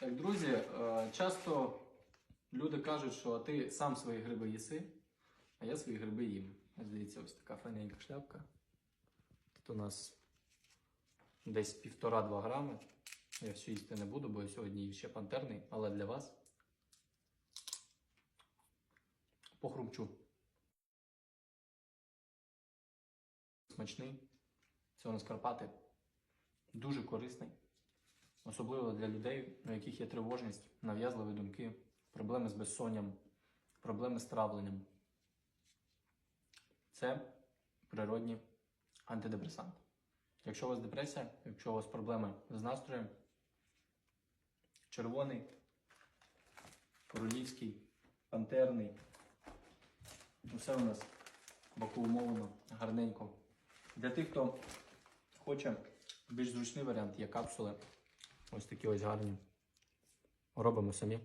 Так, друзі, е, часто люди кажуть, що ти сам свої гриби їси, а я свої гриби їм. Дивіться, ось така файненька шляпка. Тут у нас десь півтора-два грами. Я всю їсти не буду, бо я сьогодні ще пантерний, але для вас. Похрумчу. Смачний. Це у нас Карпати. Дуже корисний. Особливо для людей, у яких є тривожність, нав'язливі думки, проблеми з безсонням, проблеми з травленням. Це природні антидепресанти. Якщо у вас депресія, якщо у вас проблеми з настроєм, червоний, королівський, пантерний, усе у нас вакуумовано, гарненько. Для тих, хто хоче більш зручний варіант, є капсули. Ось такі ось гарні. Робимо самі.